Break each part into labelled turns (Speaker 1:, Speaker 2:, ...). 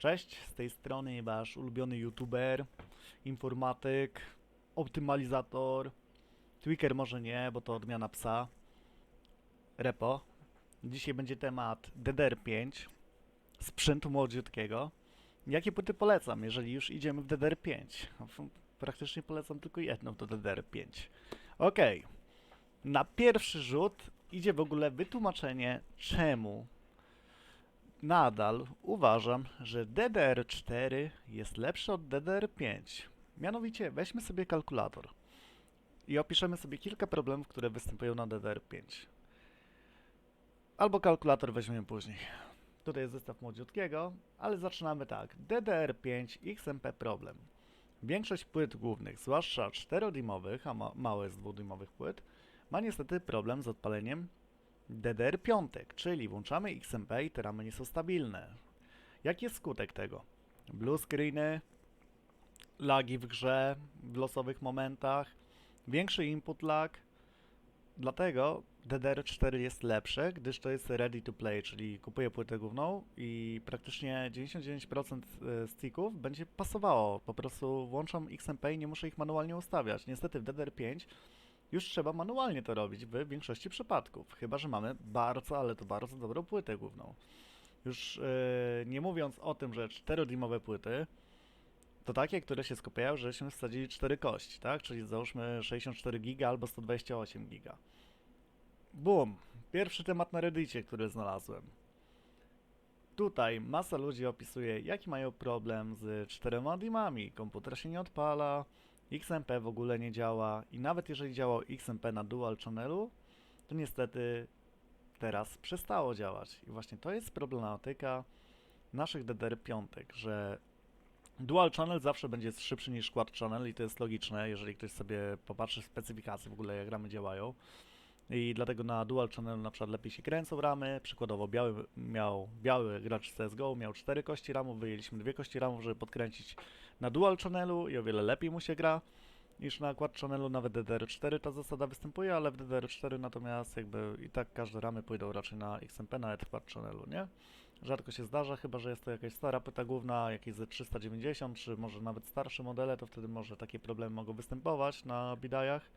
Speaker 1: Cześć, z tej strony wasz ulubiony youtuber, informatyk, optymalizator, tweaker może nie, bo to odmiana psa, repo. Dzisiaj będzie temat DDR5, sprzętu młodziutkiego. Jakie płyty polecam, jeżeli już idziemy w DDR5? F- Praktycznie polecam tylko jedną, to DDR5. Okej, na pierwszy rzut idzie w ogóle wytłumaczenie, czemu nadal uważam, że DDR4 jest lepszy od DDR5. Mianowicie weźmy sobie kalkulator i opiszemy sobie kilka problemów, które występują na DDR5. Albo kalkulator weźmiemy później. Tutaj jest zestaw młodziutkiego, ale zaczynamy tak. DDR5 XMP problem. Większość płyt głównych, zwłaszcza 4-dimowych, a ma małe z 2-dimowych płyt, ma niestety problem z odpaleniem DDR5, czyli włączamy XMP i te ramy nie są stabilne. Jaki jest skutek tego? Blue screeny, lagi w grze, w losowych momentach, większy input lag. Dlatego DDR4 jest lepsze, gdyż to jest ready to play, czyli kupuję płytę główną i praktycznie 99% e, sticków będzie pasowało. Po prostu włączam XMP i nie muszę ich manualnie ustawiać. Niestety w DDR5 już trzeba manualnie to robić w większości przypadków, chyba że mamy bardzo, ale to bardzo dobrą płytę główną. Już e, nie mówiąc o tym, że 4-dimowe płyty to takie, które się skupiają, żeśmy wsadzili 4 kości, tak? Czyli załóżmy 64 giga albo 128 giga. Boom! Pierwszy temat na Reddicie, który znalazłem. Tutaj masa ludzi opisuje, jaki mają problem z czterema dimami. Komputer się nie odpala, XMP w ogóle nie działa i nawet jeżeli działał XMP na dual channelu, to niestety teraz przestało działać. I właśnie to jest problematyka naszych DDR5, że dual channel zawsze będzie szybszy niż quad channel i to jest logiczne, jeżeli ktoś sobie popatrzy specyfikacje w ogóle jak ramy działają. I dlatego na dual channel na przykład lepiej się kręcą ramy. Przykładowo biały miał biały gracz CSGO miał 4 kości ramów, wyjęliśmy dwie kości ramów, żeby podkręcić na dual channelu i o wiele lepiej mu się gra niż na quad channelu, nawet DDR4 ta zasada występuje, ale w DDR4 natomiast jakby i tak każde ramy pójdą raczej na XMP, nawet quad channelu, nie? Rzadko się zdarza, chyba że jest to jakaś stara płyta główna, jakieś ze 390, czy może nawet starsze modele, to wtedy może takie problemy mogą występować na bidajach,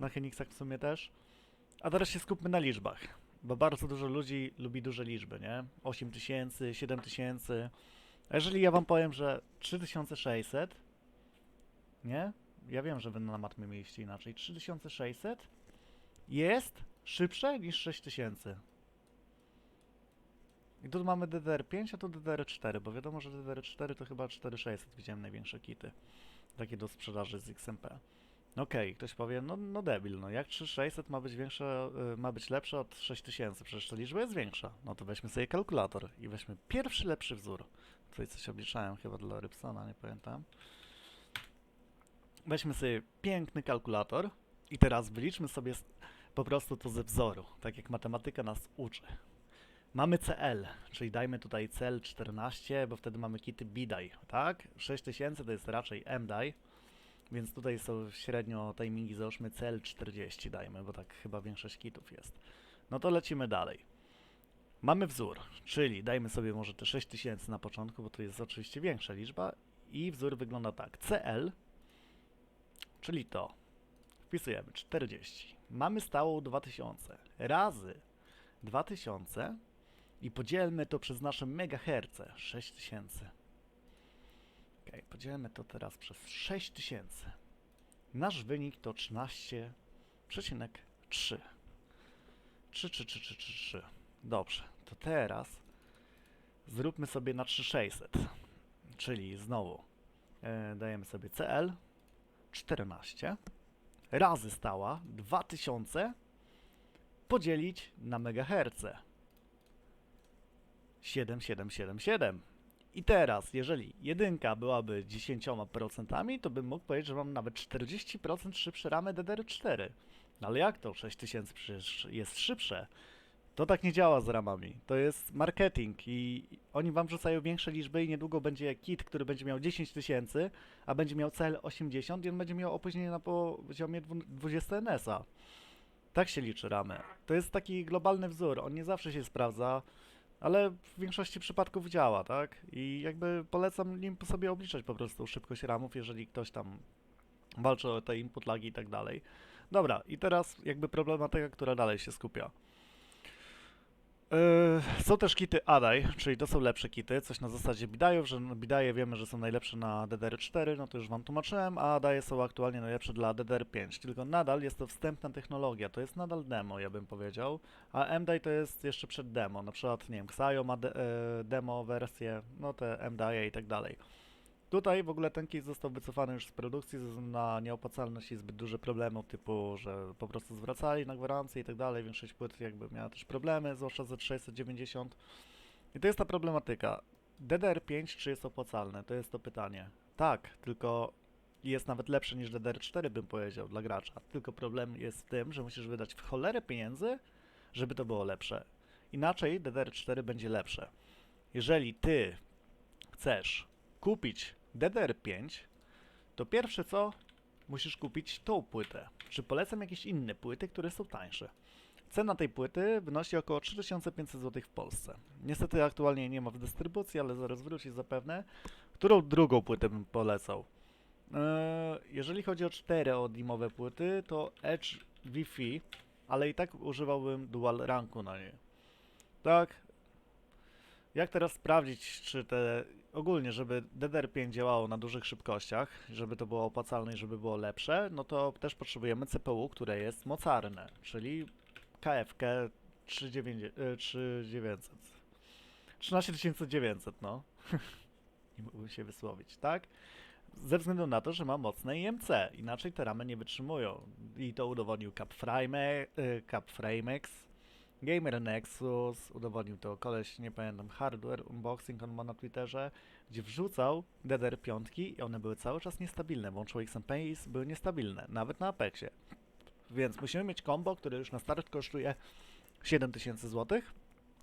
Speaker 1: na Henixach w sumie też. A teraz się skupmy na liczbach, bo bardzo dużo ludzi lubi duże liczby, nie? 8000, 7000. A jeżeli ja wam powiem, że 3600, nie? Ja wiem, że wy na matmie mieliście inaczej. 3600 jest szybsze niż 6000. I tu mamy DDR5, a tu DDR4, bo wiadomo, że DDR4 to chyba 4600 widziałem największe kity. Takie do sprzedaży z XMP. Okej, ktoś powie, no, no debil, no jak 3600 ma być większe, y, ma być lepsze od 6000, przecież ta liczba jest większa. No to weźmy sobie kalkulator i weźmy pierwszy lepszy wzór. Tutaj coś obliczałem chyba dla Rybsona, nie pamiętam. Weźmy sobie piękny kalkulator i teraz wyliczmy sobie po prostu to ze wzoru, tak jak matematyka nas uczy. Mamy CL, czyli dajmy tutaj CL 14, bo wtedy mamy kity BDI, tak? 6000 to jest raczej MDI, więc tutaj są średnio timingi, załóżmy CL 40 dajmy, bo tak chyba większość kitów jest. No to lecimy dalej. Mamy wzór, czyli dajmy sobie może te 6000 na początku, bo to jest oczywiście większa liczba i wzór wygląda tak. CL, czyli to, wpisujemy 40. Mamy stałą 2000 razy 2000 i podzielmy to przez nasze megaherce 6000. Ok, podzielmy to teraz przez 6000. Nasz wynik to 13,3. 3, 3, 3, 3, 3, 3. Dobrze, to teraz zróbmy sobie na 3600. Czyli znowu e, dajemy sobie CL 14 razy stała 2000 podzielić na megaherce. 7777. I teraz, jeżeli jedynka byłaby 10%, to bym mógł powiedzieć, że mam nawet 40% szybsze ramy DDR4. No ale jak to? 6000 przecież jest szybsze. To tak nie działa z ramami. To jest marketing i oni wam wrzucają większe liczby i niedługo będzie kit, który będzie miał 10 tysięcy, a będzie miał cel 80 i on będzie miał opóźnienie na poziomie dwu- 20 NS-a. Tak się liczy ramy. To jest taki globalny wzór. On nie zawsze się sprawdza. Ale w większości przypadków działa, tak? I jakby polecam nim sobie obliczać po prostu szybkość ramów, jeżeli ktoś tam walczy o te input lagi i tak dalej. Dobra, i teraz jakby problematyka, która dalej się skupia. Yy, są też kity ADAI, czyli to są lepsze kity, coś na zasadzie bidajów, że no, bidaje wiemy, że są najlepsze na DDR4, no to już wam tłumaczyłem, a ADAI są aktualnie najlepsze dla DDR5, tylko nadal jest to wstępna technologia, to jest nadal demo, ja bym powiedział, a MDAI to jest jeszcze przed demo, na przykład, nie wiem, Xayo ma de, e, demo wersję, no te MDAI i tak dalej. Tutaj w ogóle ten case został wycofany już z produkcji ze względu na nieopłacalność i zbyt duże problemy typu, że po prostu zwracali na gwarancję i tak dalej. Większość płyt jakby miała też problemy, zwłaszcza z 690. I to jest ta problematyka. DDR5 czy jest opłacalne? To jest to pytanie. Tak, tylko jest nawet lepsze niż DDR4 bym powiedział dla gracza. Tylko problem jest w tym, że musisz wydać w cholerę pieniędzy, żeby to było lepsze. Inaczej DDR4 będzie lepsze. Jeżeli ty chcesz kupić DDR5, to pierwsze co, musisz kupić tą płytę. Czy polecam jakieś inne płyty, które są tańsze? Cena tej płyty wynosi około 3500 zł w Polsce. Niestety aktualnie nie ma w dystrybucji, ale zaraz wróci zapewne. Którą drugą płytę bym polecał? Eee, jeżeli chodzi o 4 odimowe płyty, to Edge Wi-Fi, ale i tak używałbym dual ranku na niej. Tak. Jak teraz sprawdzić, czy te ogólnie, żeby DDR5 działało na dużych szybkościach, żeby to było opłacalne i żeby było lepsze, no to też potrzebujemy CPU, które jest mocarne, czyli KFK 3900, e, 3900. 13900, no. nie mógłbym się wysłowić, tak? Ze względu na to, że ma mocne IMC, inaczej te ramy nie wytrzymują. I to udowodnił Capframe, Capframex, Gamer Nexus, udowodnił to koleś, nie pamiętam, Hardware Unboxing, on ma na Twitterze, gdzie wrzucał DDR5 i one były cały czas niestabilne, włączył XMP i były niestabilne, nawet na Apexie. Więc musimy mieć combo, które już na start kosztuje 7000 zł.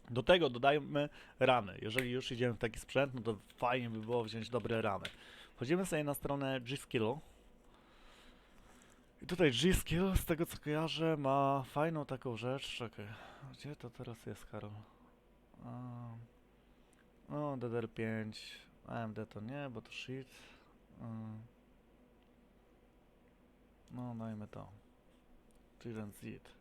Speaker 1: Do tego dodajmy ramy. Jeżeli już idziemy w taki sprzęt, no to fajnie by było wziąć dobre ramy. Wchodzimy sobie na stronę G-Skillu. I tutaj G-Skill, z tego co kojarzę, ma fajną taką rzecz. Czekaj, gdzie to teraz jest, Karol? A, no, DDR5, AMD to nie, bo to shit. Mm. No, dajmy to. Tyrant Z.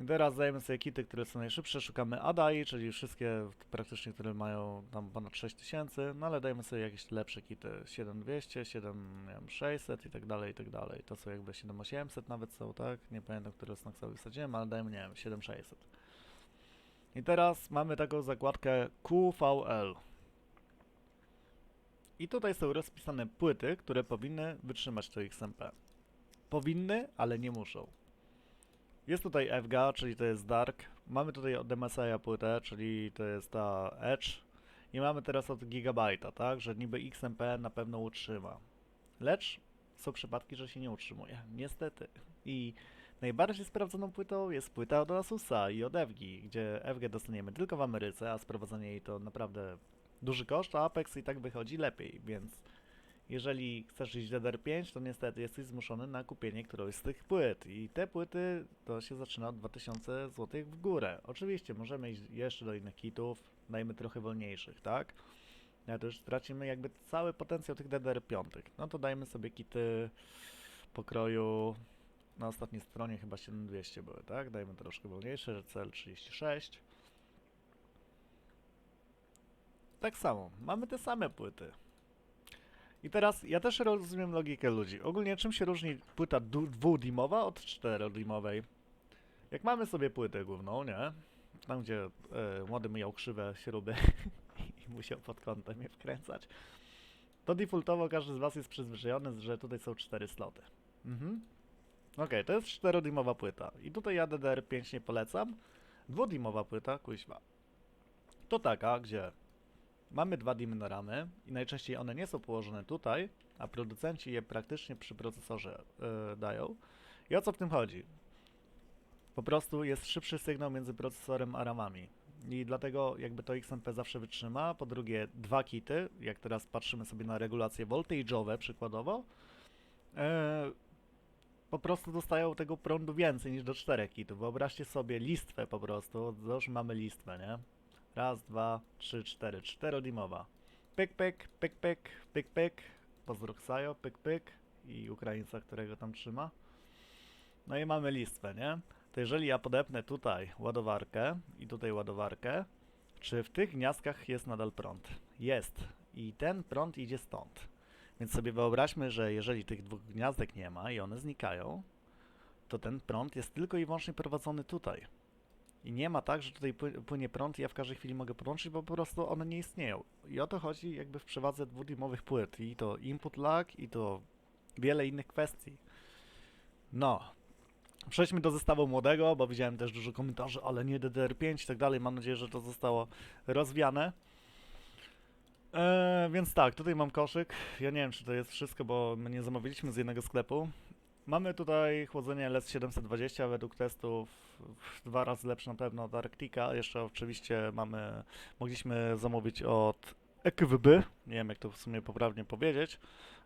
Speaker 1: I teraz dajemy sobie kity, które są najszybsze, szukamy ADAI, czyli wszystkie praktycznie, które mają tam ponad 6000, no ale dajmy sobie jakieś lepsze kity, 7200, 7600 i tak dalej, i tak dalej. To są jakby 7800 nawet są, tak? Nie pamiętam, które z sobie wsadziłem, ale dajmy, nie wiem, 7600. I teraz mamy taką zakładkę QVL. I tutaj są rozpisane płyty, które powinny wytrzymać to XMP. Powinny, ale nie muszą. Jest tutaj FGA, czyli to jest Dark. Mamy tutaj od MSI płytę, czyli to jest ta Edge. I mamy teraz od Gigabyte'a, tak? Że niby XMP na pewno utrzyma. Lecz są przypadki, że się nie utrzymuje. Niestety. I najbardziej sprawdzoną płytą jest płyta od Asusa i od FG, gdzie FG dostaniemy tylko w Ameryce, a sprowadzenie jej to naprawdę duży koszt, a Apex i tak wychodzi lepiej, więc jeżeli chcesz iść DDR5, to niestety jesteś zmuszony na kupienie którejś z tych płyt. I te płyty to się zaczyna od 2000 zł w górę. Oczywiście możemy iść jeszcze do innych kitów, dajmy trochę wolniejszych, tak? Ale to już tracimy jakby cały potencjał tych DDR5. No to dajmy sobie kity pokroju na ostatniej stronie chyba 7200 były, tak? Dajmy troszkę wolniejsze, CL36. Tak samo, mamy te same płyty. I teraz ja też rozumiem logikę ludzi. Ogólnie czym się różni płyta dwudimowa od czterodimowej? Jak mamy sobie płytę główną, nie? Tam gdzie e, młody myjał krzywe śruby i musiał pod kątem je wkręcać, to defaultowo każdy z was jest przyzwyczajony, że tutaj są cztery sloty. Mhm. Okej, to jest czterodimowa płyta. I tutaj ja DDR5 nie polecam. Dwudimowa płyta, kuźwa. To taka, gdzie Mamy dwa dimy na ramy i najczęściej one nie są położone tutaj, a producenci je praktycznie przy procesorze yy, dają. I o co w tym chodzi? Po prostu jest szybszy sygnał między procesorem a ramami. I dlatego jakby to XMP zawsze wytrzyma. Po drugie, dwa kity, jak teraz patrzymy sobie na regulacje voltage'owe przykładowo, yy, po prostu dostają tego prądu więcej niż do czterech kitów. Wyobraźcie sobie listwę po prostu, już mamy listwę, nie? Raz, dwa, trzy, cztery. Czterodimowa. Pyk, pyk, pyk, pyk, pyk, pyk. Pozdro Ksajo, pyk, pyk. I Ukraińca, którego tam trzyma. No i mamy listwę, nie? To jeżeli ja podepnę tutaj ładowarkę i tutaj ładowarkę, czy w tych gniazdkach jest nadal prąd? Jest. I ten prąd idzie stąd. Więc sobie wyobraźmy, że jeżeli tych dwóch gniazdek nie ma i one znikają, to ten prąd jest tylko i wyłącznie prowadzony tutaj. I nie ma tak, że tutaj pły- płynie prąd i ja w każdej chwili mogę podłączyć, bo po prostu one nie istnieją. I o to chodzi jakby w przewadze dwudimowych płyt. I to input lag, i to wiele innych kwestii. No. Przejdźmy do zestawu młodego, bo widziałem też dużo komentarzy, ale nie DDR5 i tak dalej. Mam nadzieję, że to zostało rozwiane. Eee, więc tak, tutaj mam koszyk. Ja nie wiem, czy to jest wszystko, bo my nie zamówiliśmy z jednego sklepu. Mamy tutaj chłodzenie LS720 według testów dwa razy lepsze na pewno od Arctica. Jeszcze oczywiście mamy, mogliśmy zamówić od EKWB, nie wiem jak to w sumie poprawnie powiedzieć,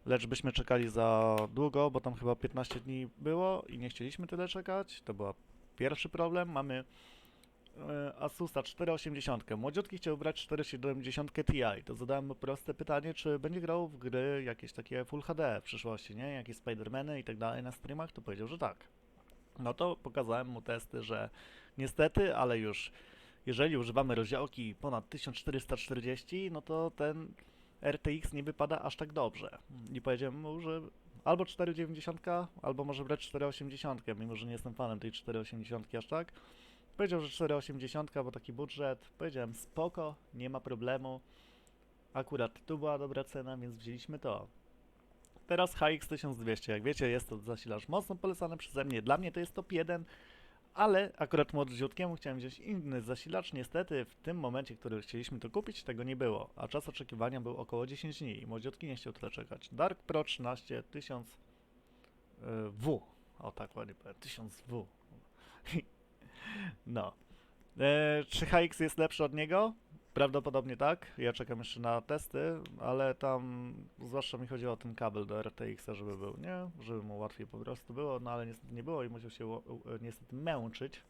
Speaker 1: lecz byśmy czekali za długo, bo tam chyba 15 dni było i nie chcieliśmy tyle czekać. To był pierwszy problem. Mamy Asusa 480. Młodziutki chciał brać 470 Ti. To zadałem mu proste pytanie, czy będzie grał w gry jakieś takie Full HD w przyszłości, nie? Jakieś Spidermany i tak dalej na streamach? To powiedział, że tak. No to pokazałem mu testy, że niestety, ale już jeżeli używamy rozdziałki ponad 1440, no to ten RTX nie wypada aż tak dobrze. I powiedziałem mu, że albo 490, albo może brać 480, mimo że nie jestem fanem tej 480 aż tak. Powiedział, że 480, bo taki budżet. Powiedziałem spoko, nie ma problemu. Akurat tu była dobra cena, więc wzięliśmy to. Teraz HX 1200, jak wiecie, jest to zasilacz mocno polecany przeze mnie. Dla mnie to jest top 1, ale akurat młodziutkiemu chciałem wziąć inny zasilacz. Niestety w tym momencie, który chcieliśmy to kupić, tego nie było, a czas oczekiwania był około 10 dni i młodziutki nie chciał tyle czekać. Dark Pro 13 1000 y, W. O tak ładnie powiem, 1000 W. No. E, czy HX jest lepszy od niego? Prawdopodobnie tak. Ja czekam jeszcze na testy, ale tam zwłaszcza mi chodziło o ten kabel do RTX-a, żeby był, nie? Żeby mu łatwiej po prostu było, no ale niestety nie było i musiał się e, niestety męczyć.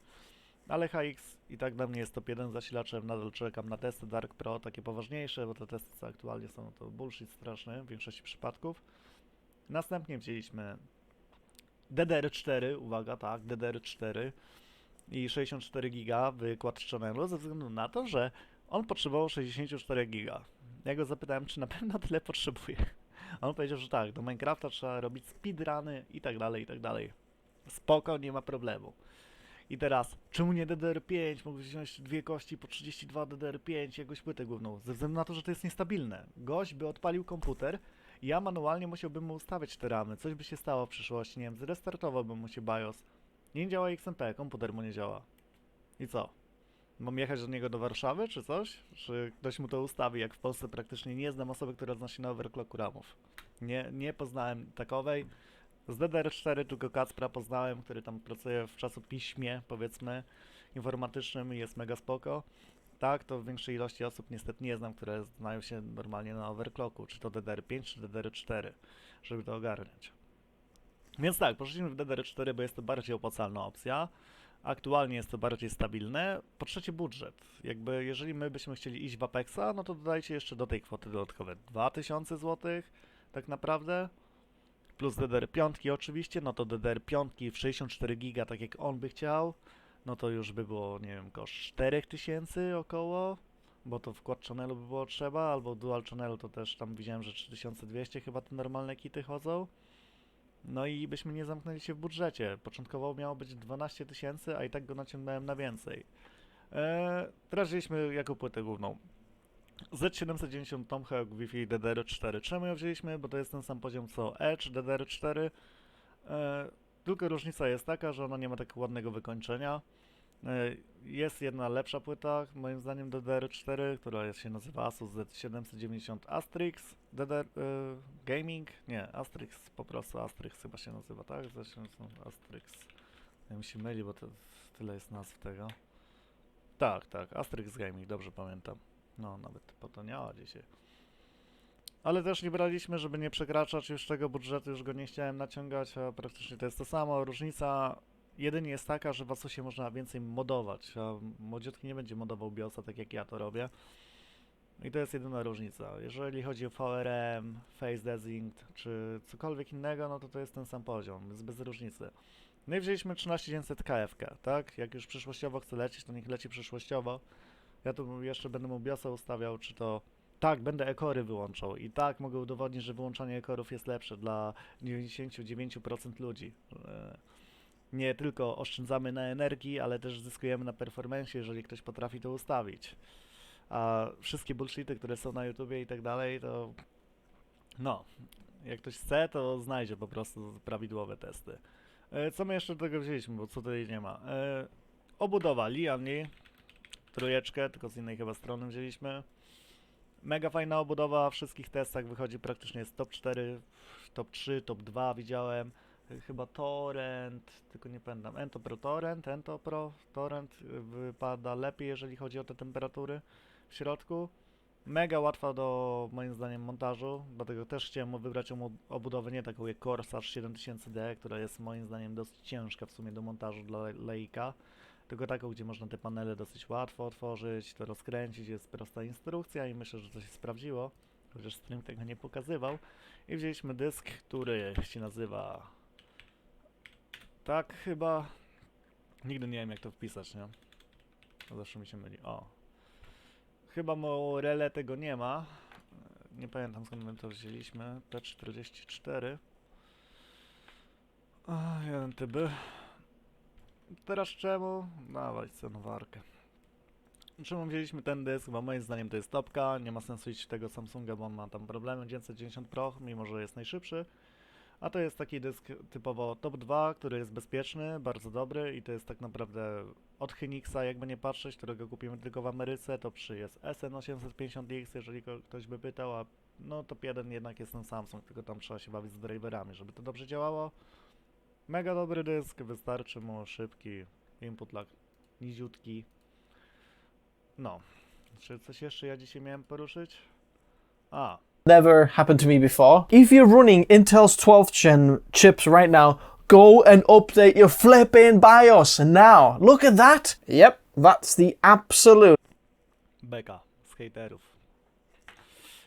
Speaker 1: Ale HX i tak dla mnie jest top 1 zasilaczem, nadal czekam na testy Dark Pro, takie poważniejsze, bo te testy co aktualnie są to bullshit straszny w większości przypadków. Następnie wzięliśmy DDR4, uwaga, tak, DDR4 i 64 giga channelu ze względu na to, że on potrzebował 64 giga. Ja go zapytałem, czy na pewno tyle potrzebuje. On powiedział, że tak, do Minecrafta trzeba robić speedruny i tak dalej, i tak dalej. Spoko, nie ma problemu. I teraz, czemu nie DDR5? Mógł wziąć dwie kości po 32 DDR5 i jakąś płytę główną. Ze względu na to, że to jest niestabilne. Gość by odpalił komputer ja manualnie musiałbym mu ustawiać te ramy. Coś by się stało w przyszłości, nie wiem, zrestartowałbym mu się BIOS. Nie działa XMP, komputer mu nie działa. I co? Mam jechać do niego do Warszawy, czy coś? Czy ktoś mu to ustawi, jak w Polsce praktycznie nie znam osoby, która zna się na overclocku ramów. Nie, nie poznałem takowej. Z DDR4 tylko Kacpra poznałem, który tam pracuje w czasopiśmie, powiedzmy, informatycznym i jest mega spoko. Tak, to w większej ilości osób niestety nie znam, które znają się normalnie na overclocku, czy to DDR5, czy DDR4, żeby to ogarniać. Więc tak, poszliśmy w DDR4, bo jest to bardziej opłacalna opcja. Aktualnie jest to bardziej stabilne. Po trzecie budżet. Jakby jeżeli my byśmy chcieli iść w Apexa, no to dodajcie jeszcze do tej kwoty dodatkowe 2000 zł, tak naprawdę. Plus DDR5 oczywiście, no to DDR5 w 64 giga, tak jak on by chciał, no to już by było, nie wiem, koszt 4000 około, bo to wkład channelu by było trzeba, albo dual channelu to też tam widziałem, że 3200 chyba te normalne kity chodzą. No i byśmy nie zamknęli się w budżecie. Początkowo miało być 12 tysięcy, a i tak go naciągnąłem na więcej. Eee, teraz wzięliśmy jako płytę główną. Z790 Tomahawk Wi-Fi DDR4. Czemu ją wzięliśmy? Bo to jest ten sam poziom co Edge DDR4. Eee, tylko różnica jest taka, że ona nie ma takiego ładnego wykończenia. Eee, Jest jedna lepsza płyta, moim zdaniem DDR4, która się nazywa Asus Z790 Astrix DDR e, Gaming, nie, Astrix, po prostu Astrix chyba się nazywa, tak? Z790 Astrix. Ja mi się myli, bo to tyle jest nazw tego. Tak, tak, Astrix Gaming, dobrze pamiętam. No, nawet po to nie chodzi się. Ale też nie braliśmy, żeby nie przekraczać już tego budżetu, już go nie chciałem naciągać, a praktycznie to jest to samo. Różnica jedynie jest taka, że w Asusie można więcej modować, a młodziutki nie będzie modował BIOSa tak jak ja to robię. I to jest jedyna różnica. Jeżeli chodzi o VRM, Face Desync czy cokolwiek innego, no to to jest ten sam poziom, jest bez różnicy. No i wzięliśmy 13900 KFK, tak? Jak już przyszłościowo chce lecieć, to niech leci przyszłościowo. Ja tu jeszcze będę mu BIOSa ustawiał, czy to... Tak, będę ekory wyłączał i tak mogę udowodnić, że wyłączanie ekorów jest lepsze dla 99% ludzi. Nie tylko oszczędzamy na energii, ale też zyskujemy na performance, jeżeli ktoś potrafi to ustawić. A wszystkie bullshity, które są na YouTubie i tak dalej, to no, jak ktoś chce, to znajdzie po prostu prawidłowe testy. E, Co my jeszcze do tego wzięliśmy, bo co tutaj nie ma? E, Obudowa Lianli, trójeczkę, tylko z innej chyba strony wzięliśmy. Mega fajna obudowa, w wszystkich testach wychodzi praktycznie jest top 4, top 3, top 2 widziałem. Chyba Torrent, tylko nie pamiętam. Ento Pro Torrent, Ento Pro Torrent y, wypada lepiej, jeżeli chodzi o te temperatury w środku. Mega łatwa do moim zdaniem montażu, dlatego też chciałem wybrać obudowę nie taką jak Corsair 7000D, która jest moim zdaniem dosyć ciężka w sumie do montażu dla le- laika, tylko taką, gdzie można te panele dosyć łatwo otworzyć, to rozkręcić, jest prosta instrukcja i myślę, że to się sprawdziło, chociaż stream tego nie pokazywał. I wzięliśmy dysk, który się nazywa tak chyba, nigdy nie wiem jak to wpisać, nie? Zawsze mi się myli, o. Chyba Morele tego nie ma. Nie pamiętam skąd my to wzięliśmy. P44. A, jeden TB. Teraz czemu? Dawaj cenowarkę. Czemu wzięliśmy ten dysk? Bo moim zdaniem to jest topka. Nie ma sensu iść tego Samsunga, bo on ma tam problemy. 990 Pro, mimo że jest najszybszy. A to jest taki dysk typowo top 2, który jest bezpieczny, bardzo dobry i to jest tak naprawdę od Hynixa, jakby nie patrzeć, którego kupimy tylko w Ameryce, top 3 jest SN850X, jeżeli ktoś by pytał, a no top 1 jednak jest ten Samsung, tylko tam trzeba się bawić z driverami, żeby to dobrze działało. Mega dobry dysk, wystarczy mu szybki input lag niziutki. No, czy coś jeszcze ja dzisiaj miałem poruszyć? A,
Speaker 2: never happened to me before. If you're running Intel's 12th gen chips right now, go and update your flipping BIOS now. Look at that. Yep, that's the absolute
Speaker 1: beka z haterów.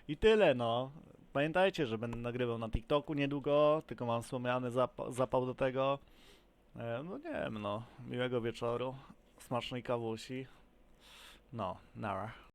Speaker 1: I tyle, no. Pamiętajcie, że będę nagrywał na TikToku niedługo, tylko mam wspomniany zap- zapał do tego. E, no nie wiem, no. Miłego wieczoru, smacznej kawusi. No, nara.